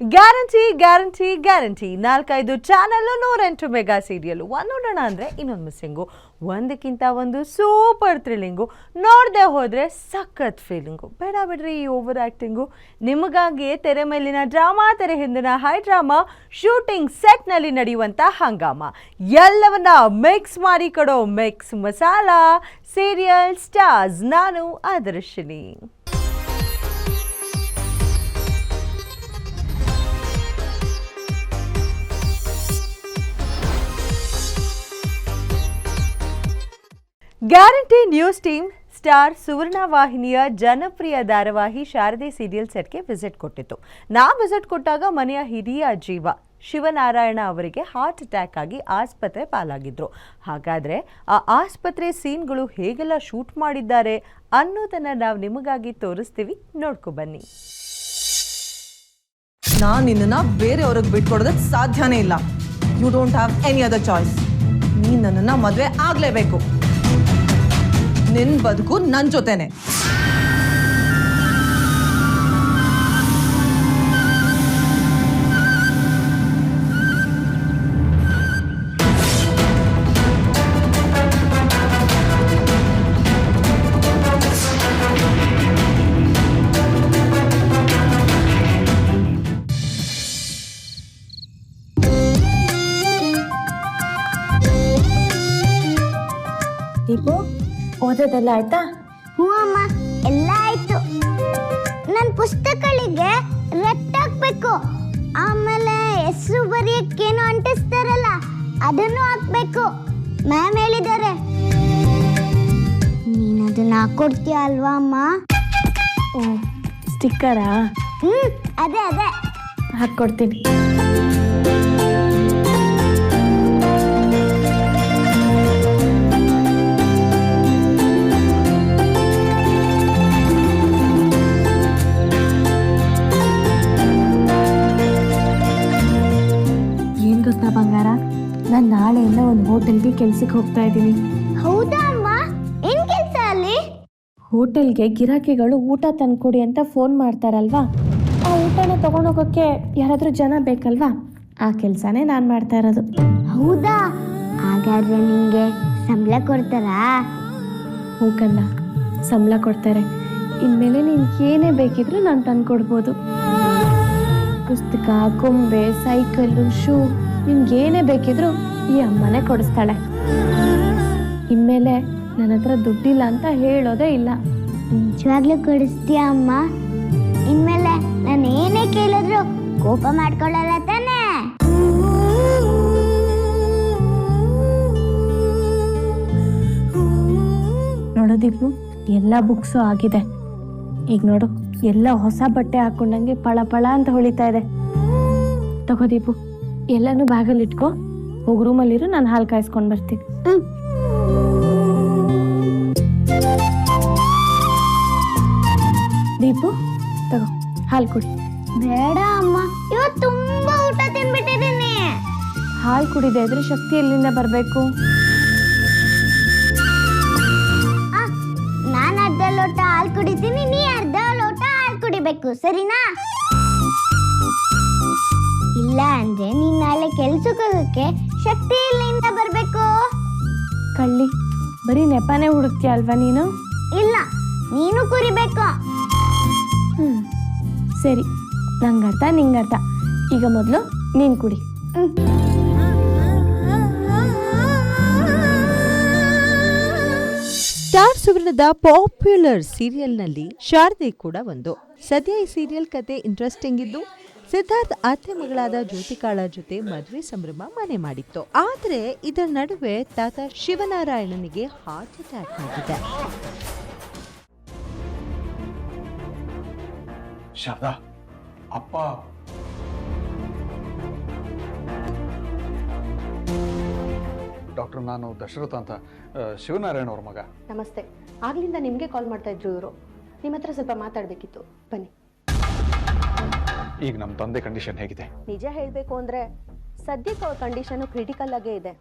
Guarantee guarantee guarantee. ನಾಲ್ಕೈದು channel ನೂರೆಂಟು mega serial ಒಂದು ನೋಡೋಣ ಅಂದರೆ ಇನ್ನೊಂದು ಮಿಸ್ಸಿಂಗು. ಒಂದಕ್ಕಿಂತ ಒಂದು ಸೂಪರ್ ಥ್ರಿಲ್ಲಿಂಗು. ನೋಡದೆ ಹೋದರೆ ಸಖತ್ ಫೀಲಿಂಗು. ಬೇಡ ಬಿಡ್ರಿ ಈ ಓವರ್ ಆ್ಯಕ್ಟಿಂಗು ನಿಮಗಾಗಿಯೇ ತೆರೆ ಮೇಲಿನ ಡ್ರಾಮಾ, ತೆರೆ ಹಿಂದಿನ ಹೈ ಡ್ರಾಮಾ, ಶೂಟಿಂಗ್ ಸೆಟ್ನಲ್ಲಿ ನಡೆಯುವಂಥ ಹಂಗಾಮ. ಎಲ್ಲವನ್ನ ಮಿಕ್ಸ್ ಮಾಡಿ ಕೊಡೋ ಮಿಕ್ಸ್ ಮಸಾಲ. ಸೀರಿಯಲ್ ಸ್ಟಾರ್ಸ್ ನಾನು Adarshini. Guarantee news team star Suvarna ವಾಹಿನಿಯ ಜನಪ್ರಿಯ ಧಾರಾವಾಹಿ ಶಾರದೆ ಸೀರಿಯಲ್ ಸೆಟ್ಗೆ ವಿಸಿಟ್ ಕೊಟ್ಟಿತ್ತು. ನಾ ವಿಸಿಟ್ ಕೊಟ್ಟಾಗ ಮನೆಯ ಹಿರಿಯ ಜೀವ ಶಿವನಾರಾಯಣ ಅವರಿಗೆ ಹಾರ್ಟ್ ಅಟ್ಯಾಕ್ ಆಗಿ ಆಸ್ಪತ್ರೆ ಪಾಲಾಗಿದ್ರು. ಹಾಗಾದ್ರೆ ಆ ಆಸ್ಪತ್ರೆ ಸೀನ್ಗಳು ಹೇಗೆಲ್ಲ ಶೂಟ್ ಮಾಡಿದ್ದಾರೆ ಅನ್ನೋದನ್ನ ನಾವು ನಿಮಗಾಗಿ ತೋರಿಸ್ತೀವಿ. ನೋಡ್ಕೊ ಬನ್ನಿ. ನಾನು ನಿನ್ನನ್ನ ಬೇರೆಯವ್ರಿಗೆ ಬಿಟ್ಕೊಡೋದಕ್ಕೆ ಸಾಧ್ಯನೇ ಇಲ್ಲ. You don't have any other choice ನೀನು ನನ್ನನ್ನು ಮದುವೆ ಆಗ್ಲೇಬೇಕು. ನಿನ್ ಬದುಕು ನನ್ ಜೊತೆನೆ ದೀಪು ಓದೋದೆಲ್ಲ ಆಯ್ತಾ? ಹ್ಞೂ ಅಮ್ಮ ಎಲ್ಲ ಆಯ್ತು. ನನ್ನ ಪುಸ್ತಕಗಳಿಗೆ ರಟ್ಟಾಕ್ಬೇಕು ಆಮೇಲೆ ಹೆಸರು ಬರೆಯಕ್ಕೇನು ಅಂಟಿಸ್ತಾರಲ್ಲ ಅದನ್ನು ಹಾಕ್ಬೇಕು. ಮ್ಯಾಮ್ ಹೇಳಿದ್ದಾರೆ. ನೀನು ಅದನ್ನ ಹಾಕೊಡ್ತೀಯ ಅಲ್ವಾ ಅಮ್ಮ? ಓ ಸ್ಟಿಕ್ಕರಾ? ಹ್ಞೂ ಅದೇ ಅದೇ. ಹಾಕ್ಕೊಡ್ತೀನಿ. ಗೊತ್ತಾ ಬಂಗಾರ? ನಾನು ನಾಳೆಯಿಂದ ಒಂದು ಹೋಟೆಲ್ಗೆ ಕೆಲ್ಸಕ್ಕೆ ಹೋಗ್ತಾ ಇದ್ದೀನಿ. ಹೌದಾ ಅಮ್ಮ? ಏನ್ ಕೆಲಸ ಅಲ್ಲಿ? ಹೋಟೆಲ್ಗೆ ಗಿರಾಕಿಗಳು ಊಟ ತಂದ್ಕೊಡಿ ಅಂತ ಫೋನ್ ಮಾಡ್ತಾರಲ್ವಾ? ಆ ಊಟನ ತಗೊಂಡೋಗೋಕ್ಕೆ ಯಾರಾದರೂ ಜನ ಬೇಕಲ್ವಾ? ಆ ಕೆಲಸನೇ ನಾನು ಮಾಡ್ತಾ ಇರೋದು. ಹೌದಾ? ಹಾಗಾದ್ರೆ ನಿಂಗೆ ಸಂಬಳ ಕೊಡ್ತಾರಾ? ಹೋಗಲ್ಲ. ಸಂಬಳ ಕೊಡ್ತಾರೆ. ಇನ್ಮೇಲೆ ನೀನು ಏನೇ ಬೇಕಿದ್ರೂ ನಾನು ತಂದ್ಕೊಡ್ಬೋದು. ಪುಸ್ತಕ ಕೊಂಬೆ ಸೈಕಲ್ಲು ಶೂ ನಿಮ್ಗೆ ಏನೇ ಬೇಕಿದ್ರೂ ಈ ಅಮ್ಮನೇ ಕೊಡಿಸ್ತಾಳೆ. ಇನ್ಮೇಲೆ ನನ್ನ ಹತ್ರ ದುಡ್ಡಿಲ್ಲ ಅಂತ ಹೇಳೋದೇ ಇಲ್ಲ. ನಿಜವಾಗ್ಲೂ ಕೊಡಿಸ್ತೀಯ ಅಮ್ಮ? ಇನ್ಮೇಲೆ ನಾನು ಏನೇ ಕೇಳಿದ್ರು ಕೋಪ ಮಾಡ್ಕೊಳ್ಳಲ್ಲ ತಾನೇ? ನೋಡೋದಿಬ್ಬು ಎಲ್ಲ ಬುಕ್ಸು ಆಗಿದೆ. ಈಗ ನೋಡು ಎಲ್ಲ ಹೊಸ ಬಟ್ಟೆ ಹಾಕೊಂಡಂಗೆ ಪಳ ಪಳ ಅಂತ ಹೊಳಿತಾ ಇದೆ. ತಗೋ ದೀಪು. ಎಲ್ಲನೂ ಬ್ಯಾಗಲ್ಲಿ ಇಟ್ಕೋ ಹೋಗಿ ರೂಮಲ್ಲಿರು ನಾನು ಹಾಲು ಕಾಯಿಸ್ಕೊಂಡು ಬರ್ತೀನಿ. ದೀಪು ತಗೋ ಹಾಲು ಕುಡಿ. ಬೇಡ ಅಮ್ಮ ಇವತ್ತು ತುಂಬಾ ಊಟ ತಿನ್ಬಿಟ್ಟಿದ್ದೀನಿ. ಹಾಲು ಕುಡಿದೆ ಇದ್ರೆ ಶಕ್ತಿ ಎಲ್ಲಿಂದ ಬರಬೇಕು? ನಾನ್ ಅರ್ಧ ಲೋಟ ಹಾಲು ಕುಡಿತೀನಿ ನೀ ಅರ್ಧ ಲೋಟ ಹಾಲು ಕುಡಿಬೇಕು ಸರಿನಾ? ಇಲ್ಲ ಅಂದ್ರೆ ನೀನ್ ನಾಳೆ ಶಕ್ತಿ ಇಲ್ಲಿಂದ ಬರ್ಬೇಕು. ಕಳ್ಳಿ ಬರೀ ನೆಪಾನೇ ಹುಡುಕ್ತೀಯ ಅಲ್ವಾ ನೀನು? ಇಲ್ಲ ನೀನು ಕುರಿಬೇಕು. ಹ್ಮ್ ಸರಿ ನಂಗರ್ಥ ನಿಂಗರ್ಥ. ಈಗ ಮೊದಲು ನೀನು ಕುಡಿ ಸ್ಟಾರ್ ಸುವರ್ಣದ ಪಾಪ್ಯುಲರ್ ಸೀರಿಯಲ್ನಲ್ಲಿ ಶಾರದೆ ಕೂಡ ಒಂದು. ಸದ್ಯ ಈ ಸೀರಿಯಲ್ ಕತೆ ಇಂಟ್ರೆಸ್ಟಿಂಗ್ ಇದ್ದು ಸಿದ್ಧಾರ್ಥ್ ಅತ್ತೆ ಮಗಳಾದ ಜ್ಯೋತಿಕಾಳ ಜೊತೆ ಮದುವೆ ಸಂಭ್ರಮ ಮನೆ ಮಾಡಿತ್ತು. ಆದರೆ ಇದರ ನಡುವೆ ತಾತ ಶಿವನಾರಾಯಣನಿಗೆ ಹಾರ್ಟ್ ಅಟ್ಯಾಕ್ ಆಗಿದೆ. ಶಾರದಾ ಅಪ್ಪ. ಡಾಕ್ಟರ್ ನಾನು ದಶರಥ ಅಂತ. ಶಿವನಾರಾಯಣ ಅವ್ರ ಮಗ. ನಮಸ್ತೆ. ಆಗ್ಲಿಂದ ನಿಮಗೆ ಕಾಲ್ ಮಾಡ್ತಾ ಇದ್ರು ಇವರು. ನಿಮ್ಮ ಹತ್ರ ಸ್ವಲ್ಪ ಮಾತಾಡಬೇಕಿತ್ತು. ಬನ್ನಿ. ಈಗ ನಮ್ಮ ತಂದೆ ಕಂಡೀಷನ್ ಹೇಗಿದೆ? ನಿಜ ಹೇಳಬೇಕು ಅಂದ್ರೆ ಸದ್ಯಕ್ಕೆ ಅವ್ರ ಕಂಡೀಷನ್ ಕ್ರಿಟಿಕಲ್ ಆಗೇ ಇದೆ.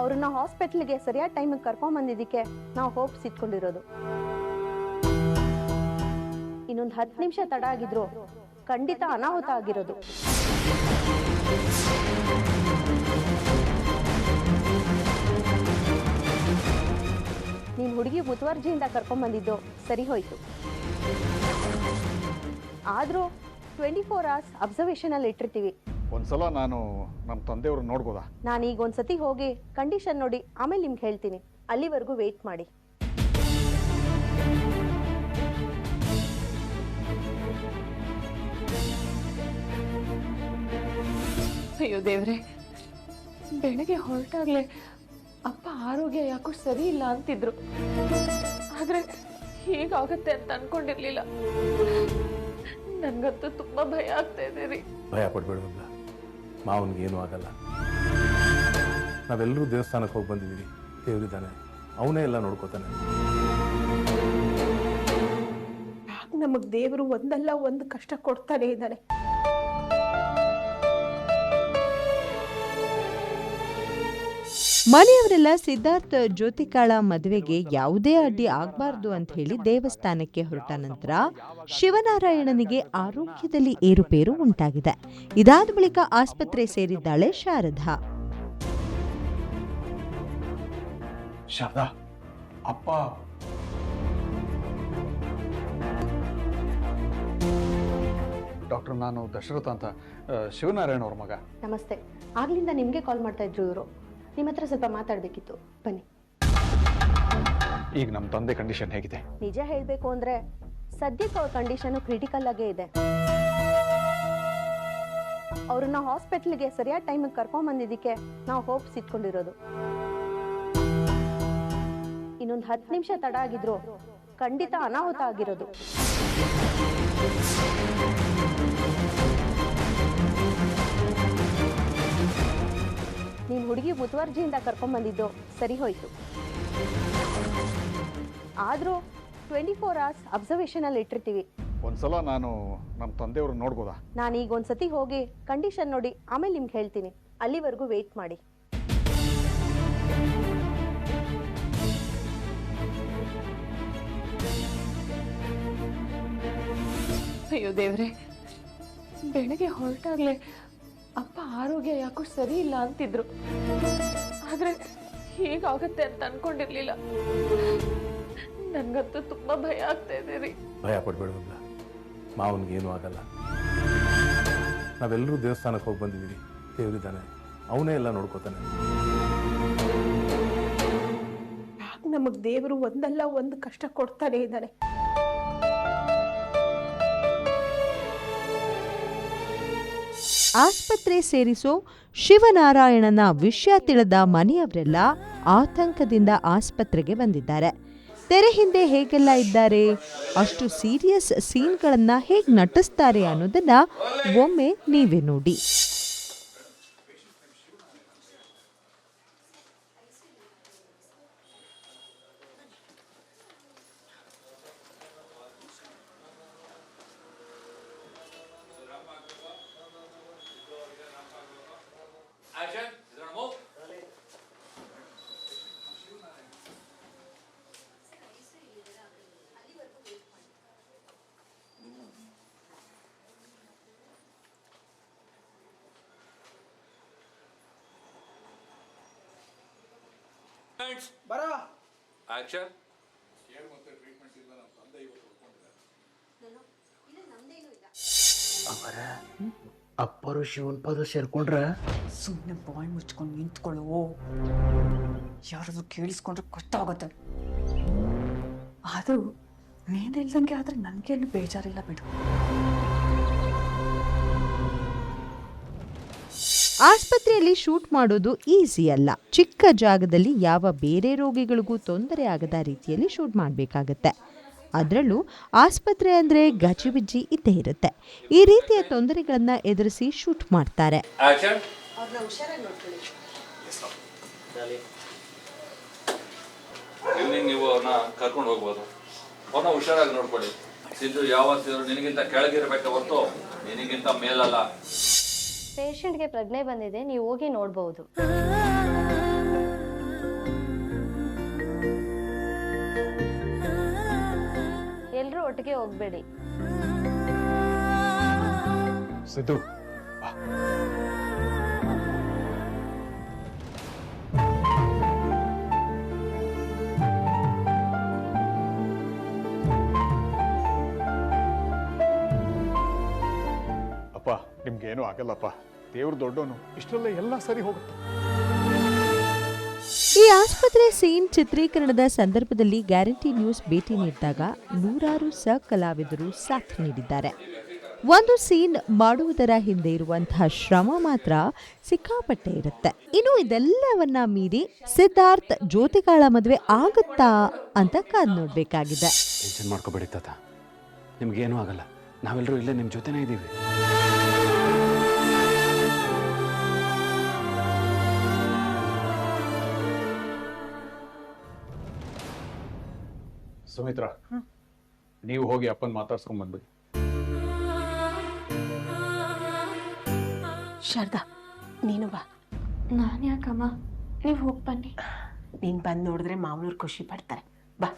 ಅವ್ರನ್ನ ಹಾಸ್ಪಿಟ್ಲಿಗೆ ಸರಿಯಾದ ಟೈಮಿಗೆ ಕರ್ಕೊಂಡ್ ಬಂದಿದ್ದಕ್ಕೆ ನಾವು ಹೋಪ್ಸ್ ಇಟ್ಕೊಂಡಿರೋದು. ಇನ್ನೊಂದು ಹತ್ತು ನಿಮಿಷ ತಡ ಆಗಿದ್ರು ಖಂಡಿತ ಅನಾಹುತ ಆಗಿರೋದು. ನೀನು ಹುಡುಗಿ ಮುತುವರ್ಜಿಯಿಂದ ಕರ್ಕೊಂಬಂದಿದ್ದು ಸರಿ ಹೋಯ್ತು. ಆದರೂ ಟ್ವೆಂಟಿ ಫೋರ್ ಅವರ್ಸ್ ಅಬ್ಸರ್ವೇಷನಲ್ಲಿ ಇಟ್ಟಿರ್ತೀವಿ. ಒಂದ್ಸಲ ನಾನು ನಮ್ಮ ತಂದೆಯವ್ರು ನೋಡ್ಬೋದಾ? ನಾನು ಈಗ ಒಂದ್ಸತಿ ಹೋಗಿ ಕಂಡೀಷನ್ ನೋಡಿ ಆಮೇಲೆ ನಿಮ್ಗೆ ಹೇಳ್ತೀನಿ. ಅಲ್ಲಿವರೆಗೂ ವೇಟ್ ಮಾಡಿ. ಅಯ್ಯೋ ದೇವ್ರೆ ಬೆಳಗ್ಗೆ ಹೊರಟಾಗ್ಲೆ ಅಪ್ಪ ಆರೋಗ್ಯ ಯಾಕೋ ಸರಿ ಇಲ್ಲ ಅಂತಿದ್ರು. ಆದ್ರೆ ಹೀಗಾಗತ್ತೆ ಅಂತ ಅನ್ಕೊಂಡಿರ್ಲಿಲ್ಲ. ನನ್ಗಂತೂ ತುಂಬಾ ಭಯ ಆಗ್ತಾ ಇದೆ ರೀ. ಭಯ ಪಡ್ಬೇಡ ಮಾವನಿಗೆ ಏನೂ ಆಗಲ್ಲ. ನಾವೆಲ್ಲರೂ ದೇವಸ್ಥಾನಕ್ಕೆ ಹೋಗಿ ಬಂದಿದ್ದೀವಿ. ದೇವರಿದ್ದಾನೆ. ಅವನೇ ಎಲ್ಲ ನೋಡ್ಕೋತಾನೆ. ನಮಗ್ ದೇವರು ಒಂದಲ್ಲ ಒಂದು ಕಷ್ಟ ಕೊಡ್ತಾನೆ ಇದ್ದಾನೆ? ಮನೆಯವರೆಲ್ಲ ಸಿದ್ಧಾರ್ಥ ಜ್ಯೋತಿಕಾಳ ಮದುವೆಗೆ ಯಾವುದೇ ಅಡ್ಡಿ ಆಗಬಾರದು ಅಂತ ಹೇಳಿ ದೇವಸ್ಥಾನಕ್ಕೆ ಹೊರಟ ನಂತರ ಶಿವನಾರಾಯಣನಿಗೆ ಆರೋಗ್ಯದಲ್ಲಿ ಏರುಪೇರು ಉಂಟಾಗಿದೆ. ಇದಾದ ಬಳಿಕ ಆಸ್ಪತ್ರೆ ಸೇರಿದ್ದಾಳೆ ಶಾರದಾ. ಶಾರದಾ ಅಪ್ಪ. ಡಾಕ್ಟರ್ ನಾನು ದಶರಥ ಅಂತ. ಶಿವನಾರಾಯಣ ಅವ್ರ ಮಗ. ನಮಸ್ತೆ. ಆಗ್ಲಿಂದ ನಿಮಗೆ ಕಾಲ್ ಮಾಡ್ತಾ ಇದ್ರು ಇವರು. ನಿಮ್ಮ ಹತ್ರ ಸ್ವಲ್ಪ ಮಾತಾಡಬೇಕಿತ್ತು. ಬನ್ನಿ. ಈಗ ನಮ್ಮ ತಂದೆ ಕಂಡೀಷನ್ ಹೇಗಿದೆ? ನಿಜ ಹೇಳಬೇಕು ಅಂದ್ರೆ ಸದ್ಯಕ್ಕೆ ಅವ್ರ ಕಂಡೀಷನ್ ಕ್ರಿಟಿಕಲ್ ಆಗೇ ಇದೆ. ಅವ್ರನ್ನ ಹಾಸ್ಪಿಟ್ಲಿಗೆ ಸರಿಯಾದ ಟೈಮಿಗೆ ಕರ್ಕೊಂಡ್ ಬಂದಿದ್ದಕ್ಕೆ ನಾವು ಹೋಪ್ಸ್ ಇಟ್ಕೊಂಡಿರೋದು. ಇನ್ನೊಂದು ಹತ್ತು ನಿಮಿಷ ತಡ ಆಗಿದ್ರು ಖಂಡಿತ ಅನಾಹುತ ಆಗಿರೋದು. ಹುಡುಗಿ ಮುತುವರ್ಜಿಯಿಂದ ಕರ್ಕೊಂಡ್ ಬಂದಿದ್ದು ಸರಿ ಹೋಯ್ತು. ಆದರೂ ಟ್ವೆಂಟಿ ಫೋರ್ ಅವರ್ಸ್ ಅಬ್ಸರ್ವೇಷನಲ್ಲಿ ಇಟ್ಟಿರ್ತೀವಿ. ಒಂದ್ಸಲ ನಾನು ನಮ್ಮ ತಂದೆಯವರು ನೋಡ್ಬೋದಾ? ನಾನು ಈಗ ಒಂದ್ಸತಿ ಹೋಗಿ ಕಂಡೀಷನ್ ನೋಡಿ ಆಮೇಲೆ ನಿಮ್ಗೆ ಹೇಳ್ತೀನಿ. ಅಲ್ಲಿವರೆಗೂ ವೇಟ್ ಮಾಡಿ. ಅಯ್ಯೋ ದೇವ್ರೆ ಬೆಳಗ್ಗೆ ಹೊರಟಾಗ್ಲೆ ಅಪ್ಪ ಆರೋಗ್ಯ ಯಾಕೋ ಸರಿ ಇಲ್ಲ ಅಂತಿದ್ರು. ಆದ್ರೆ ಹೀಗಾಗತ್ತೆ ಅಂತ ಅನ್ಕೊಂಡಿರ್ಲಿಲ್ಲ. ನನ್ಗಂತೂ ತುಂಬಾ ಭಯ ಆಗ್ತಾ ಇದೆ ರೀ. ಭಯ ಪಡ್ಬೇಡ ಮಾವನಿಗೆ ಏನೂ ಆಗಲ್ಲ. ನಾವೆಲ್ಲರೂ ದೇವಸ್ಥಾನಕ್ಕೆ ಹೋಗಿ ಬಂದಿದ್ದೀವಿ. ದೇವರಿದ್ದಾನೆ ಅವನೇ ಎಲ್ಲ ನೋಡ್ಕೋತಾನೆ. ನಮಗ್ ದೇವರು ಒಂದಲ್ಲ ಒಂದು ಕಷ್ಟ ಕೊಡ್ತಾನೆ ಇದ್ದಾನೆ? ಆಸ್ಪತ್ರೆ ಸೇರಿಸೋ ಶಿವನಾರಾಯಣನ ವಿಷಯ ತಿಳಿದ ಮನೆಯವರೆಲ್ಲ ಆತಂಕದಿಂದ ಆಸ್ಪತ್ರೆಗೆ ಬಂದಿದ್ದಾರೆ. ತೆರೆ ಹಿಂದೆ ಹೇಗೆಲ್ಲ ಇದ್ದಾರೆ? ಅಷ್ಟು ಸೀರಿಯಸ್ ಸೀನ್ಗಳನ್ನು ಹೇಗೆ ನಟಿಸ್ತಾರೆ ಅನ್ನೋದನ್ನು ಒಮ್ಮೆ ನೀವೇ ನೋಡಿ. ಆಕ್ಷನ್ ಅವರ ಅಪ್ಪರು ಶಿವನ್ ಪದ ಸೇರ್ಕೊಂಡ್ರ? ಸುಮ್ಮನೆ ಬಾಯ್ ಮುಚ್ಕೊಂಡು ನಿಂತ್ಕೊಳ್ಳು. ಯಾರಾದ್ರೂ ಕೇಳಿಸ್ಕೊಂಡ್ರೆ ಕಷ್ಟ ಆಗುತ್ತೆ ಆದರೂ ನೀನಿಲ್ದಂಗೆ ಆದ್ರೆ ನನಗೇನು ಬೇಜಾರಿಲ್ಲ ಬಿಡು. ಆಸ್ಪತ್ರೆಯಲ್ಲಿ ಶೂಟ್ ಮಾಡೋದು ಈಸಿ ಅಲ್ಲ. ಚಿಕ್ಕ ಜಾಗದಲ್ಲಿ ಯಾವ ಬೇರೆ ರೋಗಿಗಳಿಗೂ ತೊಂದರೆ ಆಗದ ರೀತಿಯಲ್ಲಿ ಶೂಟ್ ಮಾಡಬೇಕಾಗತ್ತೆ. ಅದರಲ್ಲೂ ಆಸ್ಪತ್ರೆ ಅಂದರೆ ಗಜಿಬಿಜಿ ಇದ್ದೇ ಇರುತ್ತೆ. ಈ ರೀತಿಯ ತೊಂದರೆಗಳನ್ನು ಎದುರಿಸಿ ಶೂಟ್ ಮಾಡ್ತಾರೆ. ನೀವು ಅವ್ರನ್ನ ಕರ್ಕೊಂಡು ಹೋಗ್ಬೋದು. ಅವ್ರನ್ನ ಹುಷಾರಾಗಿ ನೋಡ್ಕೊಳ್ಳಿ. ಸಿದ್ದು ಯಾವತ್ತಿದ್ರು ನಿನಗಿಂತ ಕೆಳಗಿರ್ಬೇಕು ಹೊರತು ನಿನಗಿಂತ ಮೇಲಲ್ಲ. ಪೇಷಂಟ್ಗೆ ಪ್ರಜ್ಞೆ ಬಂದಿದೆ ನೀವು ಹೋಗಿ ನೋಡಬಹುದು ಎಲ್ಲರೂ ಒಟ್ಟಿಗೆ ಹೋಗ್ಬೇಡಿ. ಸಿದ್ದು ನಿಮ್ಗೇನು ಆಗಲ್ಲಪ್ಪ. ದೇವ್ರು ದೊಡ್ಡೋನು. ಇಷ್ಟರಲ್ಲೇ ಎಲ್ಲ ಸರಿ ಹೋಗುತ್ತೆ. ಈ ಆಸ್ಪತ್ರೆ ಸೀನ್ ಚಿತ್ರೀಕರಣದ ಸಂದರ್ಭದಲ್ಲಿ ಗ್ಯಾರಂಟಿ ನ್ಯೂಸ್ ಭೇಟಿ ನೀಡಿದಾಗ ನೂರಾರು ಸ ಕಲಾವಿದರು ಸಾಥ್ ನೀಡಿದ್ದಾರೆ. ಒಂದು ಸೀನ್ ಮಾಡುವುದರ ಹಿಂದೆ ಇರುವಂತಹ ಶ್ರಮ ಮಾತ್ರ ಸಿಕ್ಕಾಪಟ್ಟೆ ಇರುತ್ತೆ. ಇನ್ನು ಇದೆಲ್ಲವನ್ನ ಮೀರಿ ಸಿದ್ಧಾರ್ಥ್ ಜ್ಯೋತಿಗಾಳ ಮದುವೆ ಆಗುತ್ತಾ ಅಂತ ಕಾದ್ ನೋಡ್ಬೇಕಾಗಿದೆ. ಟೆನ್ಷನ್ ಮಾಡ್ಕೋಬೇಡಿ ತಾತ. ನಿಮ್ಗೇನೂ ಆಗಲ್ಲ. ನಾವೆಲ್ಲರೂ ಇಲ್ಲೇ ನಿಮ್ಮ ಜೊತೆನೇ ಇದ್ದೀವಿ ಸುಮಿತ್ರ ನೀವು ಹೋಗಿ ಅಪ್ಪನ ಮಾತಾಡ್ಸ್ಕೊಂಡ್ ಬಂದ್ಬಿಡಿ. ಶಾರದಾ ನೀನು ಬಾ. ನಾನು ಯಾಕಮ್ಮ ನೀವು ಹೋಗಿ ಬನ್ನಿ. ನೀನು ಬಂದು ನೋಡಿದ್ರೆ ಮಾವನವ್ರು ಖುಷಿ ಪಡ್ತಾರೆ. ಬಾ.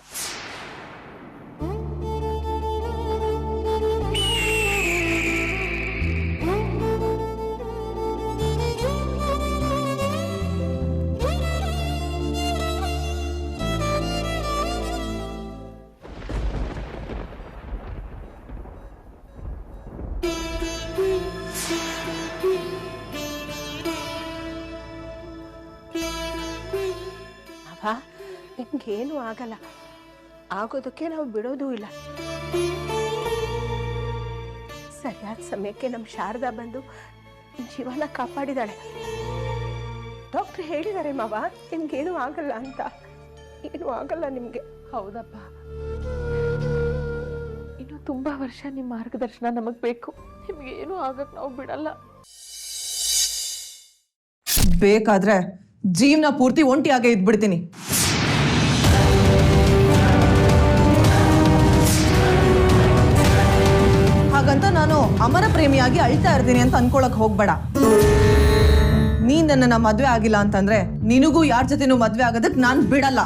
ನಿಮ್ಗೇನು ಆಗಲ್ಲ. ಆಗೋದಕ್ಕೆ ನಾವು ಬಿಡೋದೂ ಇಲ್ಲ. ಸರಿಯಾದ ಸಮಯಕ್ಕೆ ನಮ್ಮ ಶಾರದಾ ಬಂದು ಜೀವನ ಕಾಪಾಡಿದಾಳೆ. ಡಾಕ್ಟ್ರ್ ಹೇಳಿದ್ದಾರೆ ಮಾವ ನಿಮ್ಗೇನು ಆಗಲ್ಲ ಅಂತ. ಏನು ಆಗಲ್ಲ ನಿಮ್ಗೆ. ಹೌದಪ್ಪ. ಇನ್ನು ತುಂಬಾ ವರ್ಷ ನಿಮ್ಮ ಮಾರ್ಗದರ್ಶನ ನಮಗ್ ಬೇಕು. ನಿಮ್ಗೆ ಏನು ಆಗಕ್ ನಾವು ಬಿಡಲ್ಲ. ಬೇಕಾದ್ರೆ ಜೀವನ ಪೂರ್ತಿ ಒಂಟಿಯಾಗೆ ಇದ್ಬಿಡ್ತೀನಿ. ಹಾಗಂತ ನಾನು ಅಮರ ಪ್ರೇಮಿಯಾಗಿ ಅಳ್ತಾ ಇರ್ತೀನಿ ಅಂತ ಅನ್ಕೊಳಕ್ ಹೋಗ್ಬೇಡ. ನೀನ್ ನನ್ನ ಮದ್ವೆ ಆಗಿಲ್ಲ ಅಂತಂದ್ರೆ ನಿನಗೂ ಯಾರ ಜೊತೆನೂ ಮದ್ವೆ ಆಗೋದಕ್ ನಾನ್ ಬಿಡಲ್ಲ.